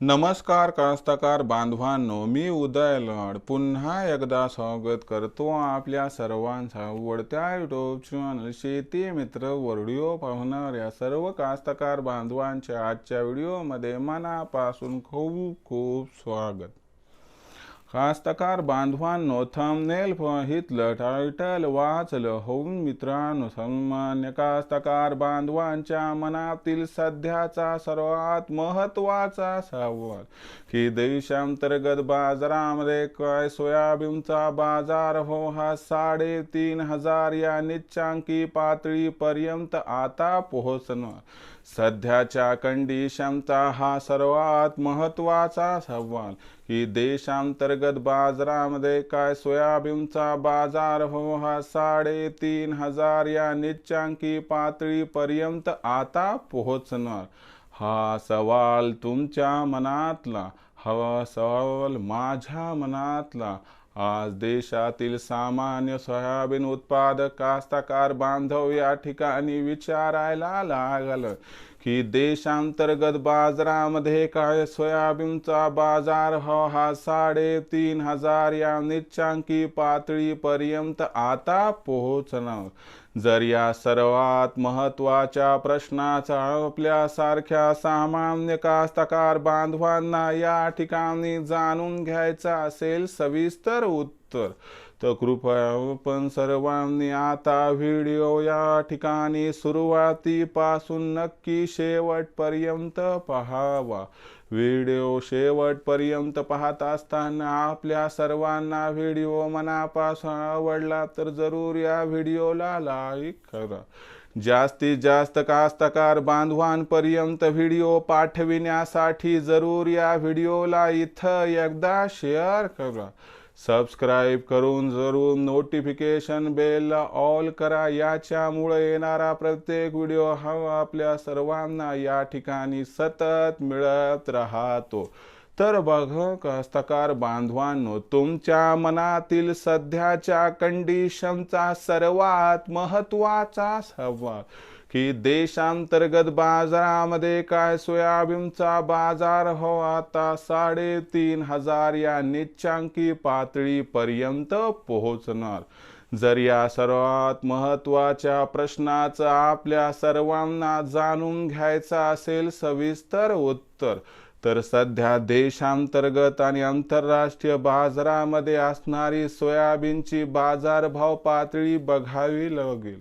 नमस्कार कास्तकार बांधवांनो मी उदय लड. पुन्हा एकदा स्वागत करतो आपल्या सर्वांचा आवडत्या युट्यूब चॅनल शेती मित्र व्हिडिओ पाहणाऱ्या सर्व कास्तकार बांधवांच्या आजच्या व्हिडिओमध्ये मनापासून खूप खूप स्वागत. कास्तकार बांधवांनो थंबनेल हितलं टायटल वाचलं होऊन मित्रांनो सामान्य कास्तकार बांधवांच्या मनातील सध्याचा सर्वात महत्त्वाचा सवाल. की देशांतर्गत बाजारामध्ये काय सोयाबीनचा बाजार हो हा साडेतीन हजार या निच्चांकी पातळीपर्यंत आता पोहोचणार सध्याच्या कंडिशनचा हा सर्वात महत्त्वाचा सवाल. की देशांतर्गत बाजारामध्ये काय सोयाबीनचा बाजार हो हा साडेतीन हजार या निच्चांकी पातळीपर्यंत आता पोहोचणार. हा सवाल तुमच्या मनातला हा सवाल माझ्या मनातला. आज देशातील सामान्य सोयाबीन उत्पादक कास्तकार बांधव या ठिकाणी विचारायला लागलं. की देशांतर्गत बाजारामध्ये काय सोयाबीनचा बाजार हो हा साडेतीन हजार या निच्चांकी पातळीपर्यंत आता पोहोचणार. जर या सर्वात महत्त्वाच्या प्रश्नाचा आपल्यासारख्या सामान्य कास्तकार बांधवांना या ठिकाणी जाणून घ्यायचा असेल सविस्तर उत्तर तर तर कृपया पण सर्वांनी आता व्हिडिओ या ठिकाणी सुरुवातीपासून नक्की शेवटपर्यंत पहावा. व्हिडिओ शेवटपर्यंत पाहत असताना आपल्या सर्वांना व्हिडिओ मनापासून आवडला तर जरूर या व्हिडिओला लाईक करा. जास्तीत जास्त कास्तकार बांधवांपर्यंत व्हिडिओ पाठविण्यासाठी जरूर या व्हिडिओला इथं एकदा शेअर करा. सबस्क्राईब करून जरूर नोटिफिकेशन बेलला ऑल करा. याच्यामुळे येणारा प्रत्येक व्हिडिओ हा आपल्या सर्वांना या ठिकाणी सतत मिळत राहतो. तर बघ कस्तकार बांधवांनो तुमच्या मनातील सध्याच्या कंडिशनचा सर्वात महत्त्वाचा सवाल की देशांतर्गत बाजारामध्ये काय सोयाबीनचा बाजार हो आता साडेतीन हजार या निच्चांकी पातळीपर्यंत पोहोचणार. जर या सर्वात महत्त्वाच्या प्रश्नाचं आपल्या सर्वांना जाणून घ्यायचं असेल सविस्तर उत्तर तर सध्या देशांतर्गत आणि आंतरराष्ट्रीय बाजारामध्ये असणारी सोयाबीनची बाजारभाव पातळी बघावी लागेल.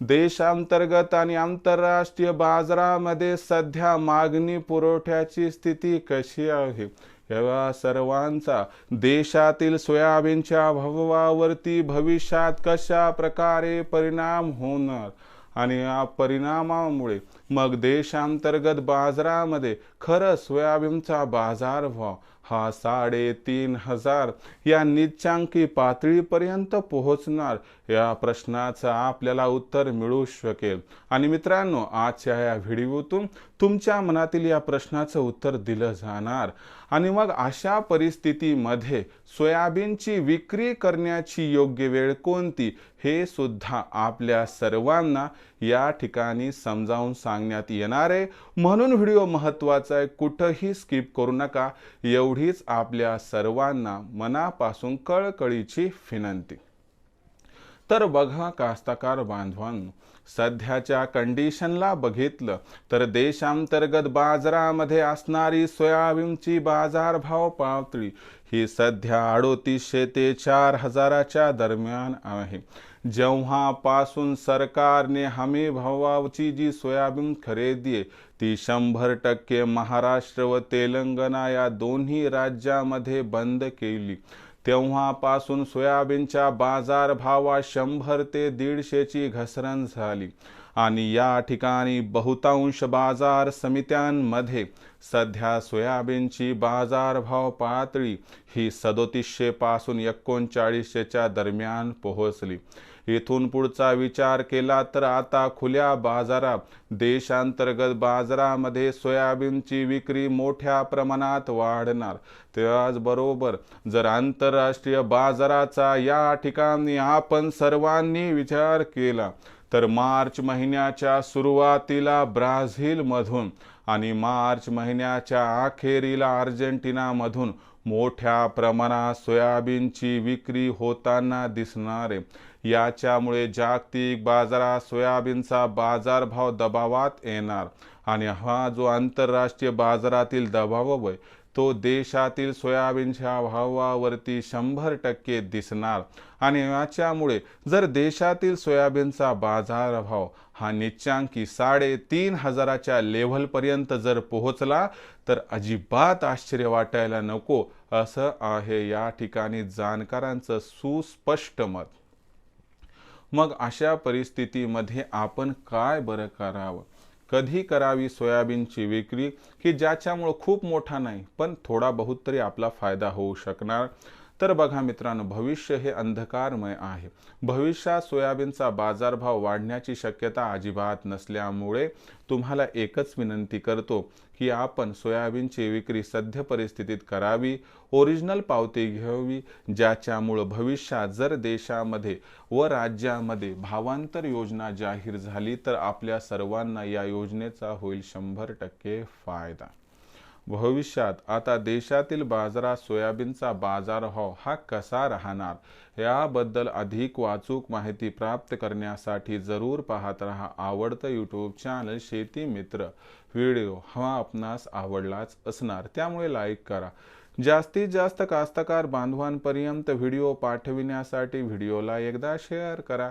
देशांतर्गत आणि आंतरराष्ट्रीय बाजारामध्ये सध्या मागणी पुरवठ्याची स्थिती कशी आहे? या सर्वांचा देशातील सोयाबीनच्या भावावरती भविष्यात कशा प्रकारे परिणाम होणार? आणि या परिणामामुळे मग देशांतर्गत बाजारामध्ये खरं सोयाबीनचा बाजारभाव हा साडेतीन हजार या निच्चांकी पातळीपर्यंत पोहोचणार या प्रश्नाचं आपल्याला उत्तर मिळू शकेल. आणि मित्रांनो आजच्या या व्हिडिओतून तुमच्या मनातील या प्रश्नाचं उत्तर दिलं जाणार. आणि मग अशा परिस्थितीमध्ये सोयाबीनची विक्री करण्याची योग्य वेळ कोणती? हे सुद्धा आपल्या सर्वांना या ठिकाणी समजावून सांगण्यात येणार आहे. म्हणून व्हिडिओ महत्त्वाचा आहे. कुठंही स्किप करू नका. एवढीच आपल्या सर्वांना मनापासून कळकळीची विनंती. तर बघा कास्तकार बांधवांनो सध्याच्या कंडिशनला बघितलं तर देशांतर्गत बाजारामध्ये असणारी सोयाबीनची बाजारभाव पातळी ही सध्या अडोतीसशे ते चार हजाराच्या दरम्यान आहे. जेव्हापासून सरकारने हमी भावाची जी सोयाबीन खरेदी ती शंभर टक्के महाराष्ट्र व तेलंगणा या दोन्ही राज्यामध्ये बंद केली. तेव्हापासून सोयाबीनच्या बाजारभावात शंभर ते दीडशेची घसरण झाली. आणि या ठिकाणी बहुतांश बाजार समित्यांमध्ये सध्या सोयाबीनची बाजारभाव पातळी ही सदोतीसशे पासून एकोणचाळीसशेच्या दरम्यान पोहोचली. इथून पुढचा विचार केला तर आता खुल्या बाजारात देशांतर्गत बाजारामध्ये सोयाबीनची विक्री मोठ्या प्रमाणात वाढणार. त्याचबरोबर जर आंतरराष्ट्रीय बाजाराचा या ठिकाणी आपण सर्वांनी विचार केला तर मार्च महिन्याच्या सुरुवातीला ब्राझीलमधून आणि मार्च महिन्याच्या अखेरीला अर्जेंटिनामधून मोठ्या प्रमाणात सोयाबीनची विक्री होताना दिसणार. आहे याच्यामुळे जागतिक बाजारात सोयाबीनचा बाजारभाव दबावात येणार. आणि हा जो आंतरराष्ट्रीय बाजारातील दबाव आहे तो देशातील सोयाबीनच्या भावावरती शंभर टक्के दिसणार. आणि याच्यामुळे जर देशातील सोयाबीनचा बाजारभाव हा निच्चांकी साडेतीन हजाराच्या लेव्हलपर्यंत जर पोहोचला तर अजिबात आश्चर्य वाटायला नको असं आहे या ठिकाणी जाणकारांचं सुस्पष्ट मत. मग अशा परिस्थितीमध्ये आपण काय बरं करावं? कधी करावी सोयाबीनची विक्री की ज्याच्यामुळं खूप मोठा नाही पण थोडा बहुत तरी आपला फायदा होऊ शकणार? तर बघा मित्रांनो भविष्य हे अंधकारमय आहे. भविष्यात सोयाबीनचा बाजारभाव वाढण्याची शक्यता अजिबात नसल्यामुळे तुम्हाला एकच विनंती करतो की आपण सोयाबीनची विक्री सध्या परिस्थितीत करावी ओरिजिनल पावती घ्यावी ज्याच्यामुळं भविष्यात जर देशामध्ये व राज्यामध्ये भावांतर योजना जाहीर झाली तर आपल्या सर्वांना या योजनेचा होईल शंभर टक्के फायदा. भविष्यात आता देशातील बाजारात सोयाबीनचा बाजारभाव हो, हा कसा राहणार? याबद्दल अधिक वाचूक माहिती प्राप्त करण्यासाठी जरूर पाहत राहा आवडतं यूट्यूब चॅनल शेती मित्र. व्हिडिओ हा आपणास आवडलाच असणार त्यामुळे लाईक करा. जास्तीत जास्त कास्तकार बांधवांपर्यंत व्हिडिओ पाठविण्यासाठी व्हिडिओला एकदा शेअर करा.